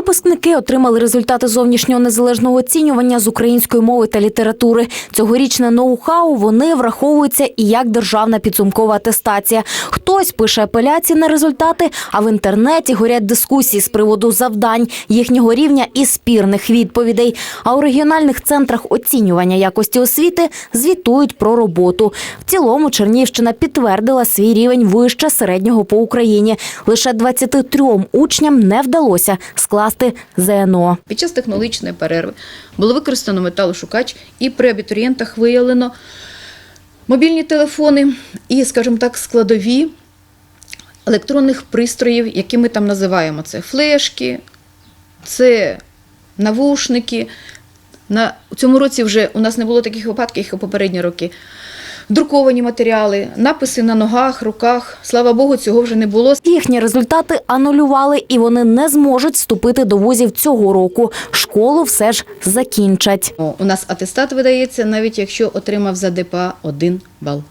Випускники отримали результати зовнішнього незалежного оцінювання з української мови та літератури. Цьогорічне ноу-хау вони враховуються і як державна підсумкова атестація. Хтось пише апеляції на результати, а в інтернеті горять дискусії з приводу завдань, їхнього рівня і спірних відповідей. А у регіональних центрах оцінювання якості освіти звітують про роботу. В цілому Чернігівщина підтвердила свій рівень вище середнього по Україні. Лише 23 учням не вдалося скласти ЗНО. Під час технологічної перерви було використано металошукач, і при абітурієнтах виявлено мобільні телефони і, скажімо так, складові електронних пристроїв, які ми там називаємо. Це флешки, це навушники. На у цьому році вже у нас не було таких випадків, як у попередні роки. Друковані матеріали, написи на ногах, руках. Слава Богу, цього вже не було. Їхні результати анулювали, і вони не зможуть вступити до вузів цього року. Школу все ж закінчать. У нас атестат видається, навіть якщо отримав за ДПА 1 бал.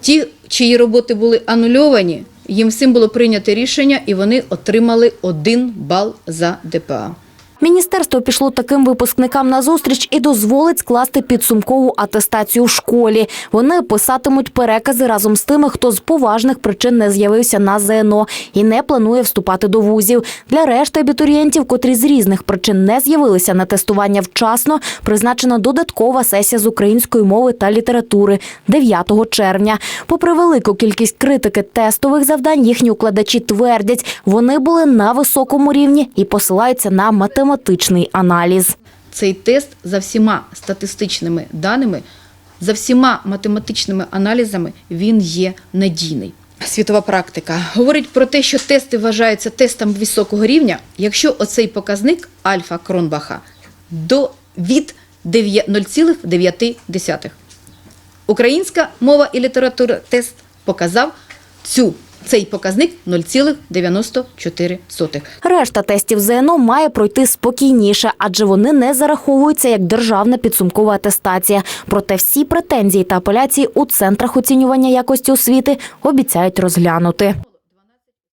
Ті, чиї роботи були анульовані, їм всім було прийнято рішення, і вони отримали 1 бал за ДПА. Міністерство пішло таким випускникам на зустріч і дозволить скласти підсумкову атестацію в школі. Вони писатимуть перекази разом з тими, хто з поважних причин не з'явився на ЗНО і не планує вступати до вузів. Для решти абітурієнтів, котрі з різних причин не з'явилися на тестування вчасно, призначена додаткова сесія з української мови та літератури 9 червня. Попри велику кількість критики тестових завдань, їхні укладачі твердять, вони були на високому рівні і посилаються на математичний аналіз. Цей тест за всіма статистичними даними, за всіма математичними аналізами він є надійний. Світова практика говорить про те, що тести вважаються тестом високого рівня, якщо оцей показник альфа Кронбаха до від 0,9. Українська мова і література тест показав цю, цей показник 0,94. Решта тестів ЗНО має пройти спокійніше, адже вони не зараховуються як державна підсумкова атестація. Проте всі претензії та апеляції у центрах оцінювання якості освіти обіцяють розглянути.